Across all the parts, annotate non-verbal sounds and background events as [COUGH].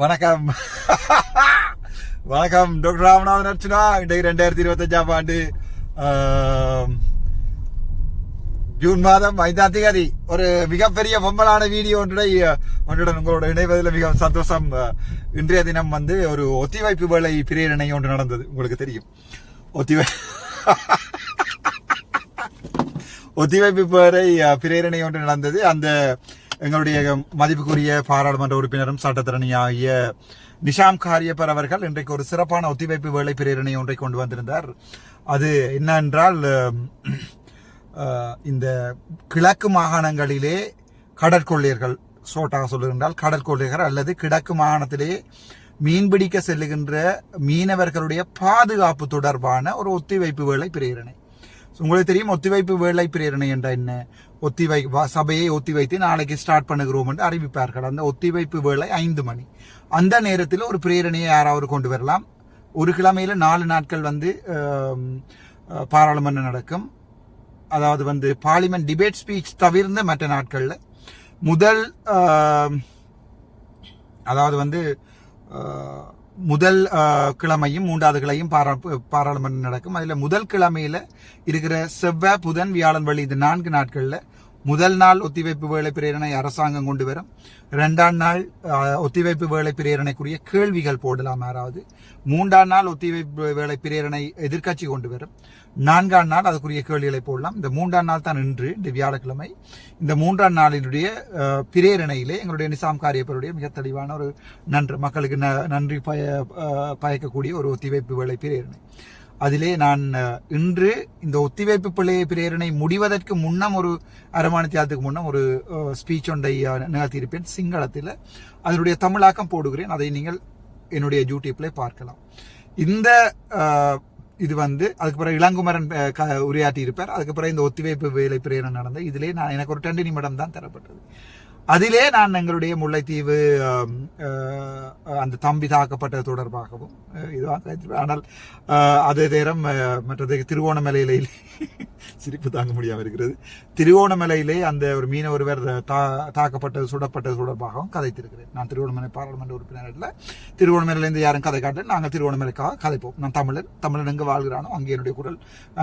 வணக்கம். [LAUGHS] வணக்கம் டாக்டர் ராமநாதன் அர்ச்சனா. இன்றைக்கு ரெண்டாயிரத்தி இருபத்தஞ்சாம் ஆண்டு ஜூன் மாதம் ஐந்தாம் தேதி. ஒரு மிகப்பெரிய பொம்பலான வீடியோ ஒன்றுடன் ஒன்றுடன் உங்களோட இணைவதில் மிக சந்தோஷம். இன்றைய தினம் வந்து ஒரு ஒத்திவைப்பு வேலை பிரேரணை ஒன்று நடந்தது. உங்களுக்கு தெரியும். ஒத்திவை [LAUGHS] ஒத்திவைப்பு பேரை பிரேரணை ஒன்று நடந்தது. அந்த எங்களுடைய மதிப்புக்குரிய பாராளுமன்ற உறுப்பினரும் சட்டத்தரணி ஆகிய நிஷாம் காரியப்பர் அவர்கள் இன்றைக்கு ஒரு சிறப்பான ஒத்திவைப்பு வேலை பிரேரணை ஒன்றை கொண்டு வந்திருந்தார். அது என்னென்றால் இந்த கிழக்கு மாகாணங்களிலே கடற்கொள்ளையர்கள் சோட்டாக சொல்லுகின்றால் கடற்கொள்ளையர்கள் அல்லது கிழக்கு மாகாணத்திலே மீன்பிடிக்க செல்லுகின்ற மீனவர்களுடைய பாதுகாப்பு தொடர்பான ஒரு ஒத்திவைப்பு வேலை பிரேரணை. உங்களுக்கு தெரியும் ஒத்திவைப்பு வேலை பிரேரணை என்றால் என்ன? ஒத்திவை வ- சபையை ஒத்திவைத்து நாளைக்கு ஸ்டார்ட் பண்ணுகிறோம் என்று அறிவிப்பார்கள். அந்த ஒத்திவைப்பு வேலை ஐந்து மணி. அந்த நேரத்தில் ஒரு பிரேரணையை யாராவது கொண்டு வரலாம். ஒரு கிழமையில நாலு நாட்கள் வந்து பாராளுமன்றம் நடக்கும். அதாவது வந்து பார்லிமெண்ட் டிபேட் ஸ்பீச் தவிர்ந்த மற்ற நாட்களில் முதல் அதாவது வந்து முதல் கிழமையும் மூன்றாவது கிளையும் பாரா பாராளுமன்றம் நடக்கும். அதில் முதல் கிழமையில் இருக்கிற செவ்வாய் புதன் வியாழன் வழி இந்த நான்கு நாட்களில் முதல் நாள் ஒத்திவைப்பு வேலை பிரேரணை அரசாங்கம் கொண்டு வரும். ரெண்டாம் நாள் ஒத்திவைப்பு வேலை பிரேரணைக்குரிய கேள்விகள் போடலாம் யாராவது. மூன்றாம் நாள் ஒத்திவைப்பு வேலை பிரேரணை எதிர்கட்சி கொண்டு வரும். நான்காம் நாள் அதுக்குரிய கேள்விகளை போடலாம். இந்த மூன்றாம் நாள் தான் இன்று இந்த வியாழக்கிழமை. இந்த மூன்றாம் நாளினுடைய பிரேரணையிலே எங்களுடைய நிசாம் காரியப்பருடைய மிக தெளிவான ஒரு நன்று மக்களுக்கு ந- நன்றி பய பயக்கக்கூடிய ஒரு ஒத்திவைப்பு வேலை பிரேரணை. அதிலே நான் இன்று இந்த ஒத்திவைப்பு பிள்ளை பிரேரணை முடிவதற்கு முன்னம் ஒரு அரமானத்தியாரத்துக்கு முன்னம் ஒரு ஸ்பீச் ஒன்றை நிகழ்த்தியிருப்பேன். சிங்களத்தில். அதனுடைய தமிழாக்கம் போடுகிறேன். அதை நீங்கள் என்னுடைய யூடியூப்ல பார்க்கலாம். இந்த இது வந்து அதுக்கு பிறகு இளங்குமரன் க- உரையாற்றி இருப்பார் அதுக்கு பிறகு இந்த ஒத்திவைப்பு வேலை பிரேரணை நடந்த இதிலே நான் எனக்கு ஒரு ரெண்டு நிமிடம் தான் தரப்பட்டது. அதிலே நான் எங்களுடைய முல்லைத்தீவு அந்த தம்பி தாக்கப்பட்டது தொடர்பாகவும் இதுவாக ஆனால் அதே நேரம் மற்றது திருவோணமலையிலே [LAUGHS] சிரிப்பு தாங்க முடியாமல் இருக்கிறது. திருவோணமலையிலே அந்த ஒரு மீன ஒருவர் தா தாக்கப்பட்டது சுடப்பட்டது தொடர்பாகவும் கதைத்திருக்கிறேன். நான் திருவோணமலை பாராளுமன்ற உறுப்பினர் இல்லை திருவோணமலையிலேருந்து யாரும் கதை காட்டல. நாங்கள் திருவோணமலைக்காக கதைப்போம். நான் தமிழர் தமிழன் எங்கே வாழ்கிறானோ அங்கே என்னுடைய குரல்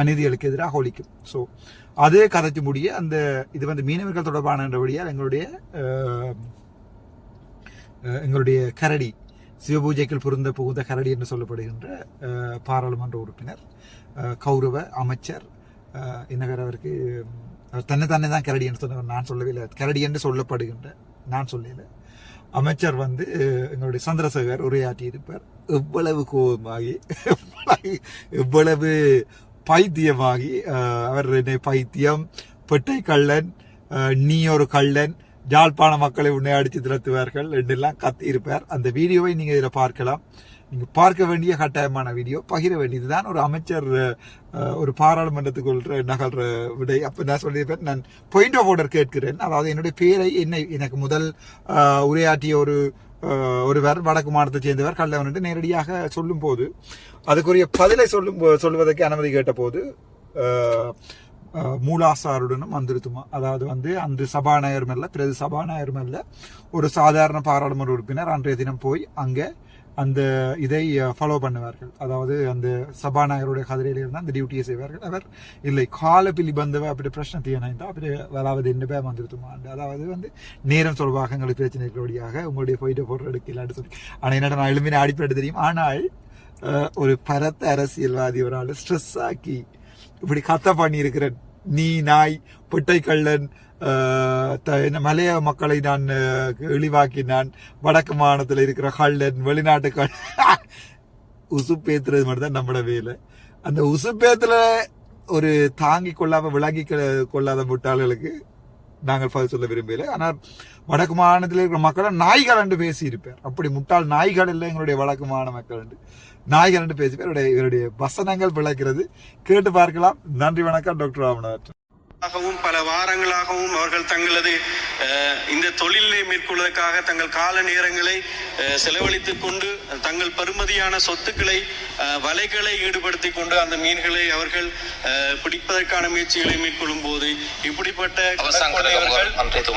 நீதிகளுக்கு எதிராக ஒழிக்கும் ஸோ அதே கதைச்சு முடிய அந்த இது வந்து மீனவர்கள் தொடர்பானபடியால் எங்களுடைய எங்களுடைய கரடி சிவபூஜைக்குள் புரிந்த புகுந்த கரடி என்று சொல்லப்படுகின்ற பாராளுமன்ற உறுப்பினர் கௌரவ அமைச்சர் அஹ், அவருக்கு தன்னை தன்னை தான் கரடி என்று சொன்ன நான் சொல்லவே இல்லை. கரடி என்று சொல்லப்படுகின்ற நான் சொல்லல. அமைச்சர் வந்து எங்களுடைய சந்திரசேகர் உரையாற்றி இருப்பார் எவ்வளவு கோபமாகி எவ்வளவு பைத்தியமாகி அவர் என்னை பைத்தியம் பெட்டை கள்ளன் நீ ஒரு கள்ளன் யாழ்ப்பாண மக்களை உன்னை அடித்து திரத்துவார்கள் என்றெல்லாம் கத்தியிருப்பார். அந்த வீடியோவை நீங்க இதில் பார்க்கலாம். நீங்க பார்க்க வேண்டிய கட்டாயமான வீடியோ பகிர வேண்டியதுதான். ஒரு அமைச்சர் ஒரு பாராளுமன்றத்துக்குள்ள நகல்ற விடை. அப்ப நான் சொல்லியிருப்பேன் நான் பாயிண்ட் ஆஃப் ஆர்டர் கேட்கிறேன். அதாவது என்னுடைய பேரை என்னை எனக்கு முதல் உரையாற்றிய ஒரு ஒருவர் வடக்கு மாநிலத்தை சேர்ந்தவர் கல்லவன் என்று நேரடியாக சொல்லும் போது அதுக்குரிய பதிலை சொல்லும் சொல்வதற்கு அனுமதி கேட்ட போது மூலாசாருடனும் வந்திருத்துமா அதாவது வந்து அன்று சபாநாயகரும் அல்ல பிரதி சபாநாயகரும் மேல ஒரு சாதாரண பாராளுமன்ற உறுப்பினர் அன்றைய தினம் போய் அங்கே அந்த இதை ஃபாலோ பண்ணுவார்கள். அதாவது அந்த சபாநாயகருடைய கதிரையில் இருந்தால் அந்த டியூட்டியை செய்வார்கள். அவர் இல்லை கால பிலிபந்தவ அப்படி பிரச்சனை தீயணைந்தா அப்படி அதாவது என்ன பேர் வந்துருத்துமாண்டு அதாவது வந்து நேரம் சொல்வாக எங்களுக்கு பிரச்சனைகள் வழியாக உங்களுடைய போயிட்டு போடுற எடுக்கலான்னு சொல்லி. ஆனால் என்னடா நான் எழுமின அடிப்படை தெரியும். ஆனால் ஒரு பரத்த அரசியல்வாதி ஒரு ஆள் ஸ்ட்ரெஸ் ஆக்கி இப்படி கத்த பண்ணியிருக்கிறேன் நீ நாய் பொட்டை கள்ளன் மலைய மக்களை நான் இழிவாக்கி இழிவாக்கினான் வடக்கு மாநிலத்தில் இருக்கிற கள்ளன் வெளிநாட்டுக்கள் [LAUGHS] உசுப்பேத்துறது மட்டும் தான் நம்மளோட வேலை. அந்த உசுப்பேத்துல ஒரு தாங்கி கொள்ளாம விளங்கி கொள்ளாத முட்டாள்களுக்கு நாங்கள் பதில் சொல்ல விரும்பல ஆனால் வடக்கு மாநிலத்தில் இருக்கிற மக்களை நாய்கள் என்று பேசியிருப்பார் அப்படி முட்டாள் நாய்கள் இல்லை எங்களுடைய வடக்கு மாநில மக்கள் என்று. நாய்கள் என்று பேசிப்பார் இவருடைய இவருடைய வசனங்கள் விளக்கிறது. கேட்டு பார்க்கலாம். நன்றி வணக்கம் டாக்டர் ராமநாதன். ஆகவும் பல வாரங்களாகவும் அவர்கள் தங்களது இந்த தொழிலை மேற்கொள்வதற்காக தங்கள் கால நேரங்களை அஹ், செலவழித்துக் கொண்டு தங்கள் பெறுமதியான சொத்துக்களை வலைகளை ஈடுபடுத்தி கொண்டு அந்த மீன்களை அவர்கள் பிடிப்பதற்கான முயற்சிகளை மேற்கொள்ளும் போது இப்படிப்பட்ட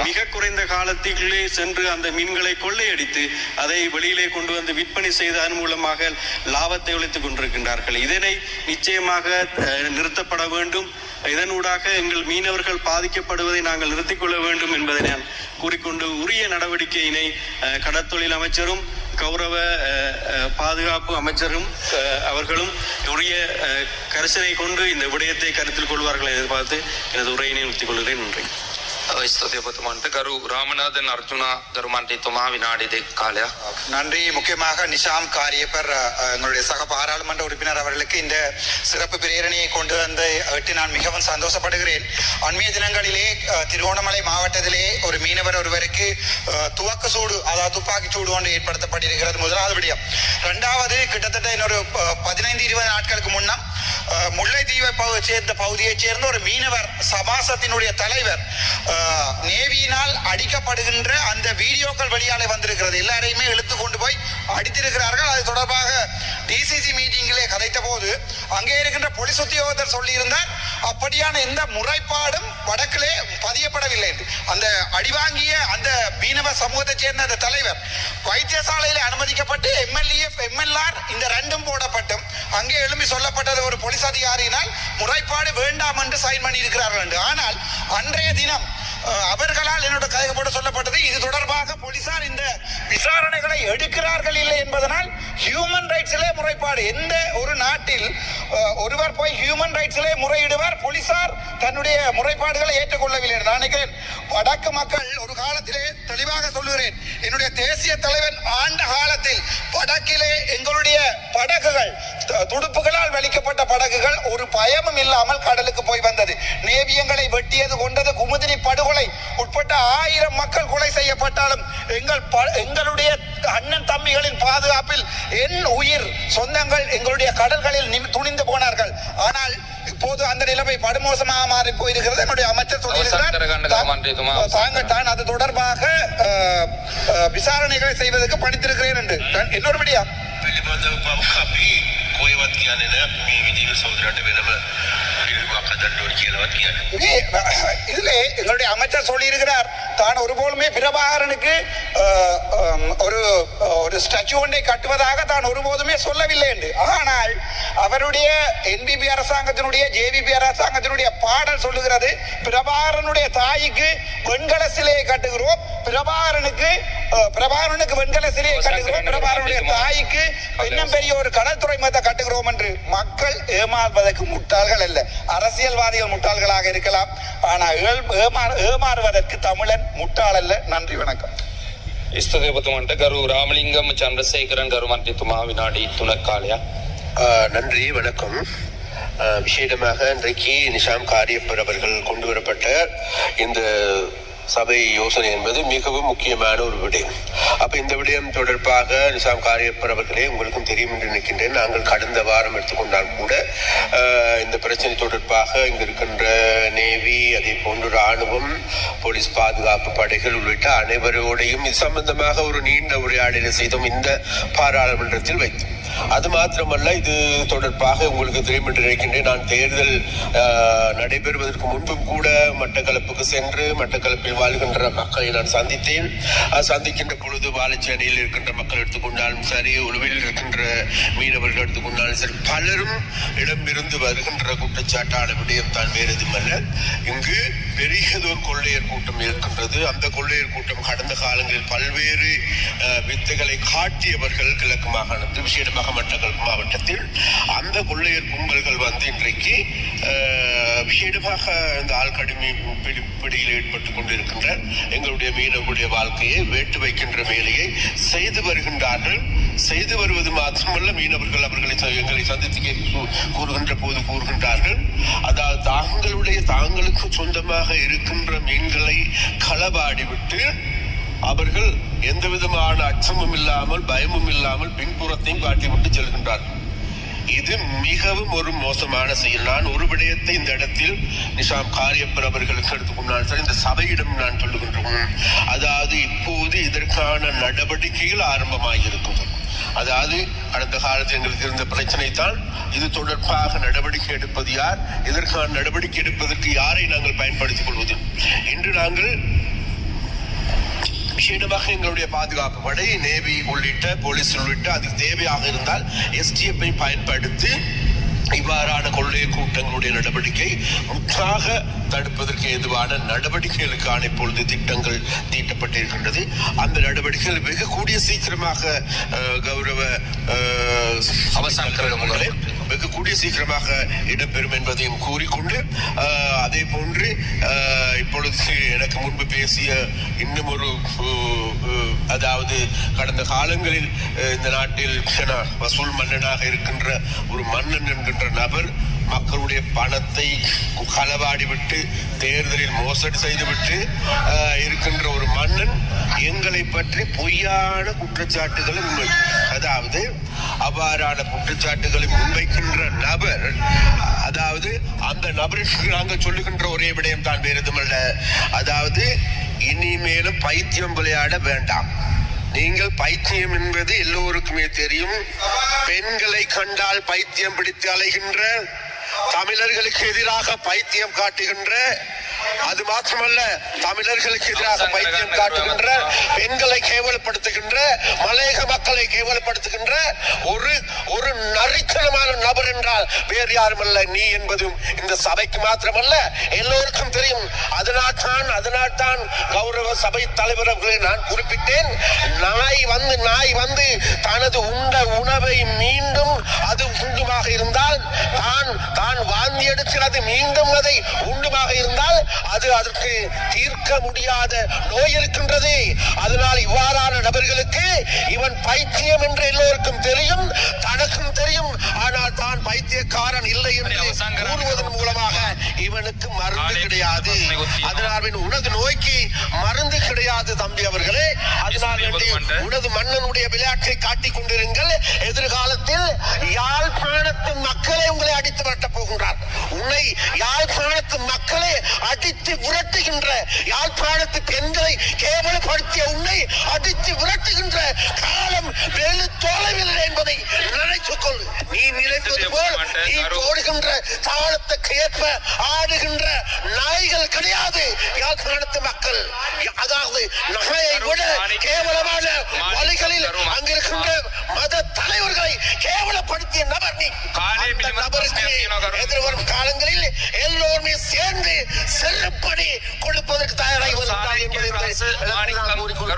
மிக குறைந்த காலத்திற்குள்ளே சென்று அந்த மீன்களை கொள்ளையடித்து அதை வெளியிலே கொண்டு வந்து விற்பனை செய்ததன் மூலமாக லாபத்தை உழைத்துக் கொண்டிருக்கின்றார்கள். இதனை நிச்சயமாக நிறுத்தப்பட வேண்டும். இதனூடாக எங்கள் மீனவர்கள் பாதிக்கப்படுவதை நாங்கள் நிறுத்திக் கொள்ள வேண்டும் என்பதை நான் கூறிக்கொண்டு உரிய நடவடிக்கையினை கடற்தொழில் அமைச்சரும் கௌரவ பாதுகாப்பு அமைச்சரும் அவர்களும் உரிய கரிசனை கொண்டு இந்த விடயத்தை கருத்தில் கொள்வார்கள் எதிர்பார்த்து எனது உரையினை நிறுத்திக் கொள்கிறேன். நன்றி. ஸ்தோதியபுத்துமான்ட்டு கரு ராமநாதன் அர்ஜுனா தருமாண்டித்துமா வினாடிதை காலையா நன்றி முக்கியமாக நிஷாம் காரியப்பர் எங்களுடைய சக பாராளுமன்ற உறுப்பினர் அவர்களுக்கு இந்த சிறப்பு பிரேரணையை கொண்டு வந்த எட்டு நான் மிகவும் சந்தோஷப்படுகிறேன் அண்மைய தினங்களிலே திருவோணமலை மாவட்டத்திலே ஒரு மீனவர் ஒருவருக்கு துவக்க சூடு அதாவது துப்பாக்கி சூடு ஒன்று ஏற்படுத்தப்பட்டிருக்கிறது முதலாவது விடயம் இரண்டாவது கிட்டத்தட்ட இன்னொரு பதினைந்து இருபது நாட்களுக்கு முன்னால் முல்லைத்தீவை தீவை சேர்ந்த பகுதியைச் சேர்ந்த ஒரு மீனவர் சமாசத்தினுடைய தலைவர் நேவியினால் அடிக்கப்படுகின்ற அந்த வீடியோக்கள் வெளியாலே வந்திருக்கிறது எல்லாரையுமே இழுத்து கொண்டு போய் அடித்திருக்கிறார்கள் அது தொடர்பாக டிசிசி மீட்டிங்கிலே கதைத்த போது அங்கே இருக்கின்ற போலீஸ் உத்தியோகத்தர் சொல்லியிருந்தார் அப்படியான எந்த முறைப்பாடும் வடக்கிலே பதியப்படவில்லை என்று. அந்த அடிவாங்கிய அந்த மீனவ சமூகத்தைச் சேர்ந்த அந்த தலைவர் வைத்தியசாலையில் அனுமதிக்கப்பட்டு எம்எல்ஏ எம்எல்ஆர் இந்த ரெண்டும் போடப்பட்டும். அங்கே எழும்பி சொல்லப்பட்டது ஒரு போலீஸ் அதிகாரியினால் முறைப்பாடு வேண்டாம் என்று சைன் பண்ணி இருக்கிறார்கள் என்று. ஆனால் அன்றைய தினம் அவர்களால் என்னோட கையப்பட சொல்லப்பட்டது இது தொடர்பாக போலீசார் இந்த விசாரணைகளை எடுக்கிறார்கள் இல்லை என்பதனால் ஹியூமன் ரைட்ஸிலே முறைப்பாடு. எந்த ஒரு நாட்டில் ஒருவர் போய் ஹியூமன் ரைட்ஸிலே முறையிடுவார் போலீசார் தன்னுடைய முறைப்பாடுகளை ஏற்றுக்கொள்ளவில்லை நான் நினைக்கிறேன். வடக்கு மக்கள் ஒரு காலத்திலே தெளிவாக சொல்லுகிறேன். என்னுடைய தேசிய தலைவன் ஆண்ட காலத்தில் வடக்கிலே எங்களுடைய படகுகள் துடுப்புகளால் வலிக்கப்பட்ட படகுகள் ஒரு பயமும் இல்லாமல் கடலுக்கு போய் வந்தது. நேவியங்களை வெட்டியது கொண்டது குமுதினி படுகொலை உட்பட்ட ஆயிரம் மக்கள் கொலை செய்யப்பட்டாலும் எங்கள் ப- எங்களுடைய அண்ணன் தம்பிகளின் பாதுகாப்பில் என் உயிர் சொந்தங்கள் எங்களுடைய கடல்களில் துணிந்து போனார்கள் ஆனால் இப்போது அந்த நிலைமை படுமோசமாக மாறி போயிருக்கிறது என்னுடைய அமைச்சர் சொல்லியிருக்கிறார் தாங்கள் தான் அது தொடர்பாக விசாரணைகளை செய்வதற்கு பணித்திருக்கிறேன் என்று இன்னொருபடியா இதுல எங்களுடைய அமைச்சர் சொல்லியிருக்கிறார் தான் ஒருபோலுமே பிரபாகரனுக்கு ஒரு ஒரு ஸ்டாச்சு ஒன்றை கட்டுவதாக தான் ஒருபோதுமே சொல்லவில்லை என்று. ஆனால் அவருடைய என்பிபி அரசாங்கத்தினுடைய ஜேவிபி அரசாங்கத்தினுடைய பாடல் சொல்லுகிறது பிரபாகரனுடைய தாய்க்கு வெண்கல சிலையை கட்டுகிறோம் பிரபாகரனுக்கு பிரபாகரனுக்கு வெண்கல சிலையை கட்டுகிறோம் பிரபாகரனுடைய தாய்க்கு இன்னும் பெரிய ஒரு கடல் துறைமுகத்தை கட்டுகிறோம் என்று மக்கள் ஏமாறுவதற்கு முட்டாள்கள் அல்ல. அரசியல்வாதிகள் முட்டாள்களாக இருக்கலாம். ஆனால் ஏமாறுவதற்கு தமிழன் முட்டாளல்ல நன்றி வணக்கம். இஸ்ததேபத்துமன்ட்ட கரு ராமலிங்கம் சந்திரசேகரன் கருமன்றி துமா வினாடி துணக்காளியா நன்றி வணக்கம். விசேடமாக இன்றைக்கு நிஷாம் காரியப்பர் அவர்கள் கொண்டு வரப்பட்ட இந்த சபை யோசனை என்பது மிகவும் முக்கியமான ஒரு விடயம். அப்ப இந்த விடயம் தொடர்பாக நிசாம் காரியப்பர் அவர்களே உங்களுக்கும் தெரியும் என்று நினைக்கின்றேன். நாங்கள் கடந்த வாரம் எடுத்துக்கொண்டால் கூட இந்த பிரச்சனை தொடர்பாக இங்கு இருக்கின்ற நேவி அதே போன்று ராணுவம் போலீஸ் பாதுகாப்பு படைகள் உள்ளிட்ட அனைவரோடையும் இது சம்பந்தமாக ஒரு நீண்ட உரையாடலை செய்தோம். இந்த பாராளுமன்றத்தில் வைத்தோம் அது மாத்திரமல்ல இது தொடர்பாக உங்களுக்கு தெரியும் என்று நினைக்கின்றேன். நான் தேர்தல் நடைபெறுவதற்கு முன்பும் கூட மட்டக்களப்புக்கு சென்று மட்டக்களப்பில் வாழ்கின்ற மக்களை நான் சந்தித்தேன். சந்திக்கின்ற பொழுது வாழைச்சேனையில் இருக்கின்ற மக்கள் எடுத்துக்கொண்டாலும் சரி உளவில் இருக்கின்ற மீனவர்கள் எடுத்துக்கொண்டாலும் சரி பலரும் இடமிருந்து வருகின்ற குற்றச்சாட்டான விடயம் தான் வேறு எதுவுமல்ல. இங்கு பெரியதொரு கொள்ளையர் கூட்டம் இருக்கின்றது. அந்த கொள்ளையர் கூட்டம் கடந்த காலங்களில் பல்வேறு வித்தைகளை காட்டியவர்கள் கிழக்கு மாகாணத்தில் விசேடமாக மட்டக்களப்பு மாவட்டத்தில் அந்த கொள்ளையர் கும்பல்கள் வந்து இன்றைக்கு விஷேடமாக இந்த ஆழ்கடுமை பிடியில் ஏற்பட்டு கொண்டிருக்கின்ற எங்களுடைய மீனவர்களுடைய வாழ்க்கையை வேட்டு வைக்கின்ற வேலையை செய்து வருகின்றார்கள். செய்து வருவது மாத்திரமல்ல மீனவர்கள் அவர்களை எங்களை சந்தித்து கூ- கூறுகின்ற போது கூறுகின்றார்கள். அதாவது தாங்களுடைய தாங்களுக்கு சொந்தமாக இருக்கின்ற மீன்களை களவாடிவிட்டு அவர்கள் எந்த விதமான அச்சமும் இல்லாமல் பயமும் இல்லாமல் பின்புறத்தையும் காட்டிவிட்டு செல்கின்றார்கள். இது மிகவும் ஒரு மோசமான செயல். நான் ஒரு விடயத்தை இந்த இடத்தில் நிஷாம் காரியப்பர் அவர்களுக்கு எடுத்துக்கொண்டால் சரி இந்த சபையிடம் நான் சொல்லுகின்றோம் அதாவது இப்போது இதற்கான நடவடிக்கைகள் ஆரம்பமாகியிருக்கும் அதாவது கடந்த காலத்தில் எங்களுக்கு இருந்த பிரச்சனை தான் இது தொடர்பாக நடவடிக்கை எடுப்பது யார் இதற்கான நடவடிக்கை எடுப்பதற்கு யாரை நாங்கள் பயன்படுத்திக் கொள்வது? இன்று நாங்கள் விசேடமாக எங்களுடைய பாதுகாப்பு படை நேவி உள்ளிட்ட போலீஸ் உள்ளிட்ட அதுக்கு தேவையாக இருந்தால் எஸ்டிஎஃப் பயன்படுத்தி இவ்வாறான கொள்ளை கூட்டங்களுடைய நடவடிக்கை முற்றாக தடுப்பதற்கு ஏதுவான நடவடிக்கைகளுக்கான இப்பொழுது திட்டங்கள் தீட்டப்பட்டிருக்கின்றது அந்த நடவடிக்கைகள் வெகு கூடிய சீக்கிரமாக கௌரவ கருதுமுகங்களே. வெகு கூடிய சீக்கிரமாக இடம்பெறும் என்பதையும் கூறிக்கொண்டு அதே போன்று இப்பொழுது எனக்கு முன்பு பேசிய இன்னும் ஒரு அதாவது கடந்த காலங்களில் இந்த நாட்டில் வசூல் மன்னனாக இருக்கின்ற ஒரு மன்னன் என்கின்ற நபர் மக்களுடைய பணத்தை களவாடிவிட்டு தேர்தலில் மோசடி செய்துவிட்டு இருக்கின்ற ஒரு மன்னன் எங்களை பற்றி பொய்யான குற்றச்சாட்டுகளை முன்வைக்கிறார் அதாவது அவ்வாறான குற்றச்சாட்டுகளை முன்வைக்கின்ற நபர் அதாவது அந்த நபருக்கு நாங்கள் சொல்லுகின்ற ஒரே விடயம் தான் வேறு அதாவது இனிமேலும் பைத்தியம் விளையாட வேண்டாம். நீங்கள் பைத்தியம் என்பது எல்லோருக்குமே தெரியும். பெண்களை கண்டால் பைத்தியம் பிடித்து அலைகின்ற தமிழர்களுக்கு எதிராக பைத்தியம் காட்டுகின்ற அது மாத்திரமல்ல தமிழர்களுக்கு எதிராக பைத்தியம் காட்டுகின்ற பெண்களை கேவலப்படுத்துகின்ற மலையக மக்களை கேவலப்படுத்துகின்ற ஒரு ஒரு நரித்தனமான நபர் என்றால் வேறு யாருமல்ல நீ என்பதும் இந்த சபைக்கு மாத்திரமல்ல. எல்லோருக்கும் தெரியும் அதனால் தான் அதனால் தான் கௌரவ சபை தலைவர் அவர்களை நான் குறிப்பிட்டேன். நாய் வந்து நாய் வந்து தனது உண்ட உணவை மீண்டும் அது உண்டுமாக இருந்தால் தான் தான் வாந்தி எடுக்கிறது மீண்டும் அதை உண்டுமாக இருந்தால் அது அதற்கு தீர்க்க முடியாத நோய் இருக்கின்றது. அதனால் இவ்வாறான நபர்களுக்கு இவன் பைத்தியம் என்று எல்லோருக்கும் தெரியும் தனக்கும் தெரியும். ஆனால் தான் பைத்தியக்காரன் இல்லை என்று கூறுவதன் மூலமாக இவனுக்கு மருந்து கிடையாது. அதனால் உனது நோய்க்கு மருந்து கிடையாது தம்பி அவர்களே. அதனால் வேண்டி உனது மன்னனுடைய விளையாட்டை காட்டிக் கொண்டிருங்கள். எதிர்காலத்தில் யாழ்ப்பாணத்து மக்களை உங்களை அடித்து விரட்டப் போகின்றார் உன்னை யாழ்ப்பாணத்து மக்களை அடித்து விரட்டுகின்ற யாழ்ப்பாணத்து பெண்களை கேவலப்படுத்திய உன்னை அடித்து விரட்டுகின்ற காலம் வெகு தொலைவில் என்பதை நினைத்துக் கொள். நினைப்பது போல் நீ ஓடுகின்ற தாளத்துக்கு ஏற்ப ஆடுகின்ற நாய்கள் கிடையாது. யாழ்ப்பாணத்து மக்கள்? அதாவது நகையை விட கேவலமான வழிகளில் அங்கிருக்கின்ற மத தலைவர்களை கேவலப்படுத்திய நபர் நீ. நபருக்கு எதிர்வரும் காலங்களில் எல்லோருமே சேர்ந்து செல்லுப்படி கொடுப்பதற்கு தயாராகி வருகிறார் என்பதை கூறிக்கொள்கிறேன்.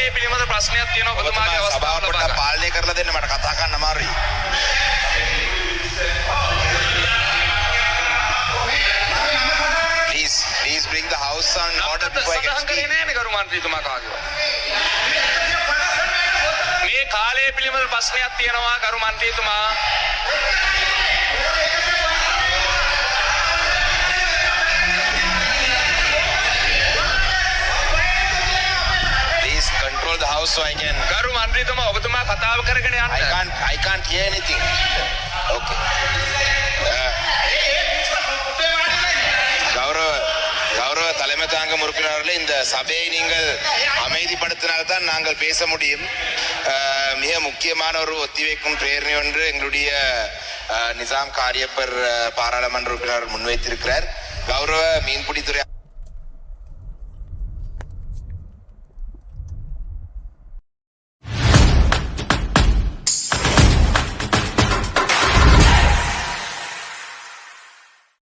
කාලය පිළිබඳ ප්‍රශ්නයක් තියෙනවා ඔබතුමාගේ අවස්ථාව ලබා. පාලනය කරලා දෙන්න මට කතා කරන්න අමාරුයි. Please, please bring the house on order before I කරේ speak. මේ කාලය පිළිබඳ ප්‍රශ්නයක් තියෙනවා කරු මන්ත්‍රීතුමා the house so I can. ගරු මන්ත්‍රීතුමා ඔබතුමා කතාව කරගෙන I යන්න. can't. I can't hear anything. Okay. Uh, கௌரவ கௌரவ தலைமை தாங்கும் உறுப்பினர்களே இந்த சபையை நீங்கள் அமைதிப்படுத்தினால்தான் நாங்கள் பேச முடியும் அஹ், மிக முக்கியமான ஒரு ஒத்திவைக்கும் பிரேரணை ஒன்று எங்களுடைய அஹ், நிசாம் காரியப்பர் அஹ், பாராளுமன்ற உறுப்பினர் முன்வைத்திருக்கிறார் கௌரவ மீன்பிடித்துறை